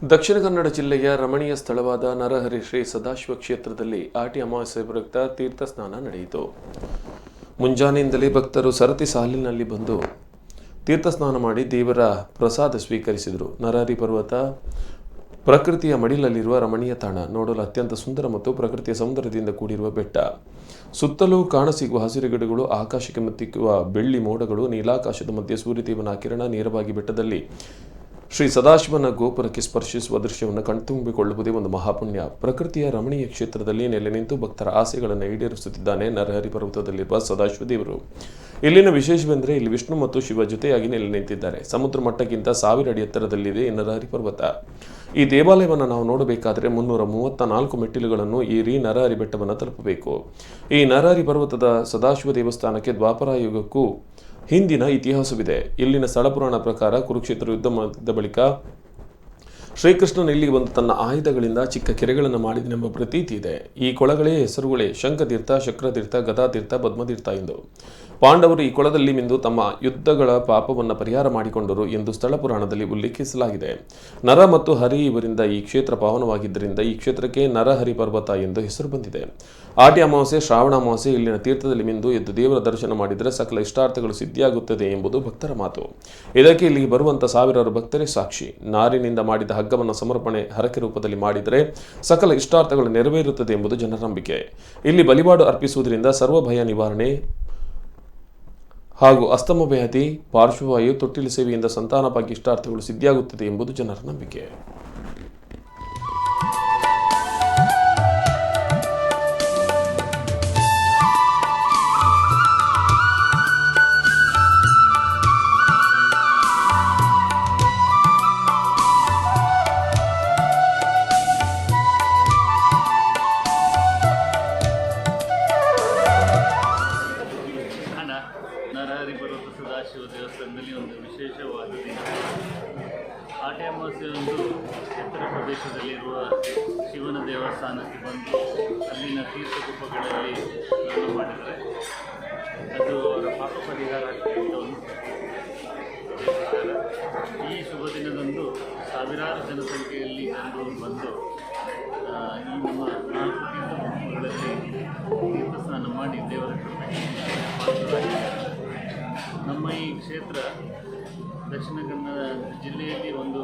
ದಕ್ಷಿಣ ಕನ್ನಡ ಜಿಲ್ಲೆಯ ರಮಣೀಯ ಸ್ಥಳವಾದ ನರಹರಿ ಶ್ರೀ ಸದಾಶಿವ ಕ್ಷೇತ್ರದಲ್ಲಿ ಆಟಿ ಅಮಾವಾಸ್ಯೆ ಪ್ರಯುಕ್ತ ತೀರ್ಥ ಸ್ನಾನ ನಡೆಯಿತು. ಮುಂಜಾನೆಯಿಂದಲೇ ಭಕ್ತರು ಸರತಿ ಸಾಲಿನಲ್ಲಿ ಬಂದು ತೀರ್ಥ ಸ್ನಾನ ಮಾಡಿ ದೇವರ ಪ್ರಸಾದ ಸ್ವೀಕರಿಸಿದರು. ನರಹರಿ ಪರ್ವತ ಪ್ರಕೃತಿಯ ಮಡಿಲಲ್ಲಿರುವ ರಮಣೀಯ ತಾಣ ನೋಡಲು ಅತ್ಯಂತ ಸುಂದರ ಮತ್ತು ಪ್ರಕೃತಿಯ ಸೌಂದರ್ಯದಿಂದ ಕೂಡಿರುವ ಬೆಟ್ಟ. ಸುತ್ತಲೂ ಕಾಣಸಿಗುವ ಹಸಿರು ಗಿಡಗಳು, ಆಕಾಶಕ್ಕೆ ಮತ್ತಿಕ್ಕುವ ಬೆಳ್ಳಿ ಮೋಡಗಳು, ನೀಲಾಕಾಶದ ಮಧ್ಯೆ ಸೂರ್ಯದೇವನ ಕಿರಣ ನೇರವಾಗಿ ಬೆಟ್ಟದಲ್ಲಿ ಶ್ರೀ ಸದಾಶಿವನ ಗೋಪುರಕ್ಕೆ ಸ್ಪರ್ಶಿಸುವ ದೃಶ್ಯವನ್ನು ಕಣ್ತುಂಬಿಕೊಳ್ಳುವುದೇ ಒಂದು ಮಹಾಪುಣ್ಯ. ಪ್ರಕೃತಿಯ ರಮಣೀಯ ಕ್ಷೇತ್ರದಲ್ಲಿ ನೆಲೆ ನಿಂತು ಭಕ್ತರ ಆಸೆಗಳನ್ನು ಈಡೇರಿಸುತ್ತಿದ್ದಾನೆ ನರಹರಿ ಪರ್ವತದಲ್ಲಿರುವ ಸದಾಶಿವ ದೇವರು ಇಲ್ಲಿನ ವಿಶೇಷವೆಂದರೆ ಇಲ್ಲಿ ವಿಷ್ಣು ಮತ್ತು ಶಿವ ಜೊತೆಯಾಗಿ ನೆಲೆ ನಿಂತಿದ್ದಾರೆ. ಸಮುದ್ರ ಮಟ್ಟಕ್ಕಿಂತ ಸಾವಿರ ಅಡಿ ಎತ್ತರದಲ್ಲಿದೆ ನರಹರಿ ಪರ್ವತ. ಈ ದೇವಾಲಯವನ್ನು ನಾವು ನೋಡಬೇಕಾದರೆ ಮುನ್ನೂರ ಮೂವತ್ತ ನಾಲ್ಕು ಮೆಟ್ಟಿಲುಗಳನ್ನು ಏರಿ ನರಹರಿ ಬೆಟ್ಟವನ್ನು ತಲುಪಬೇಕು. ಈ ನರಹರಿ ಪರ್ವತದ ಸದಾಶಿವ ದೇವಸ್ಥಾನಕ್ಕೆ ದ್ವಾಪರ ಯುಗಕ್ಕೂ ಹಿಂದಿನ ಇತಿಹಾಸವಿದೆ. ಇಲ್ಲಿನ ಸ್ಥಳಪುರಾಣ ಪ್ರಕಾರ ಕುರುಕ್ಷೇತ್ರ ಯುದ್ಧ ಮಾಡಿದ ಬಳಿಕ ಶ್ರೀಕೃಷ್ಣನು ಇಲ್ಲಿಗೆ ಬಂದು ತನ್ನ ಆಯುಧಗಳಿಂದ ಚಿಕ್ಕ ಕೆರೆಗಳನ್ನು ಮಾಡಿದನೆಂಬ ಪ್ರತೀತಿ ಇದೆ. ಈ ಕೊಳಗಳೇ ಹೆಸರುಗಳೇ ಶಂಖತೀರ್ಥ, ಶಕ್ರತೀರ್ಥ, ಗದಾತೀರ್ಥ, ಪದ್ಮತೀರ್ಥ ಎಂದು. ಪಾಂಡವರು ಈ ಕೊಳದಲ್ಲಿ ಮಿಂದು ತಮ್ಮ ಯುದ್ಧಗಳ ಪಾಪವನ್ನು ಪರಿಹಾರ ಮಾಡಿಕೊಂಡರು ಎಂದು ಸ್ಥಳ ಪುರಾಣದಲ್ಲಿ ಉಲ್ಲೇಖಿಸಲಾಗಿದೆ. ನರ ಮತ್ತು ಹರಿ ಇವರಿಂದ ಈ ಕ್ಷೇತ್ರ ಪಾವನವಾಗಿದ್ದರಿಂದ ಈ ಕ್ಷೇತ್ರಕ್ಕೆ ನರಹರಿ ಪರ್ವತ ಎಂದು ಹೆಸರು ಬಂದಿದೆ. ಆಟಿ ಅಮಾವಾಸ್ಯೆ, ಶ್ರಾವಣ ಅಮಾವಾಸ್ಯೆ ಇಲ್ಲಿನ ತೀರ್ಥದಲ್ಲಿ ಮಿಂದು ಎದ್ದು ದೇವರ ದರ್ಶನ ಮಾಡಿದರೆ ಸಕಲ ಇಷ್ಟಾರ್ಥಗಳು ಸಿದ್ಧಿಯಾಗುತ್ತದೆ ಎಂಬುದು ಭಕ್ತರ ಮಾತು. ಇದಕ್ಕೆ ಇಲ್ಲಿಗೆ ಬರುವಂತಹ ಸಾವಿರಾರು ಭಕ್ತರೇ ಸಾಕ್ಷಿ. ನಾರಿನಿಂದ ಮಾಡಿದ ಹಗ್ಗವನ್ನು ಸಮರ್ಪಣೆ ಹರಕೆ ರೂಪದಲ್ಲಿ ಮಾಡಿದರೆ ಸಕಲ ಇಷ್ಟಾರ್ಥಗಳು ನೆರವೇರುತ್ತದೆ ಎಂಬುದು ಜನರ ನಂಬಿಕೆ. ಇಲ್ಲಿ ಬಲಿಪಾಡು ಅರ್ಪಿಸುವುದರಿಂದ ಸರ್ವ ಭಯ ನಿವಾರಣೆ ಹಾಗೂ ಅಸ್ತಮ ವ್ಯಾಧಿ, ಪಾರ್ಶ್ವವಾಯು, ತೊಟ್ಟಿಲು ಸೇವೆಯಿಂದ ಸಂತಾನ ಭಾಗ್ಯ ಇಷ್ಟಾರ್ಥಗಳು ಸಿದ್ಧಿಯಾಗುತ್ತದೆ ಎಂಬುದು ಜನರ ನಂಬಿಕೆ. ನರಹರಿ ಸದಾಶಿವ ದೇವಸ್ಥಾನದಲ್ಲಿ ಒಂದು ವಿಶೇಷವಾದ ದಿನ. ಆಟೆ ಅಮಾವಾಸ್ಯೆಯಂದು ಎತ್ತರ ಪ್ರದೇಶದಲ್ಲಿರುವ ಶಿವನ ದೇವಸ್ಥಾನಕ್ಕೆ ಬಂದು ಅಲ್ಲಿನ ತೀರ್ಥಕೂಪಗಳಲ್ಲಿ ಸ್ನಾನ ಮಾಡಿದರೆ ಅದು ಅವರ ಪಾಪ ಪರಿಹಾರ ಒಂದು ಈ ಶುಭ ದಿನದಂದು ಸಾವಿರಾರು ಜನಸಂಖ್ಯೆಯಲ್ಲಿ ಜನರು ಬಂದು ಈ ನಮ್ಮ ನಾಲ್ಕು ನಮ್ಮ ಈ ಕ್ಷೇತ್ರ ದಕ್ಷಿಣ ಕನ್ನಡ ಜಿಲ್ಲೆಯಲ್ಲಿ ಒಂದು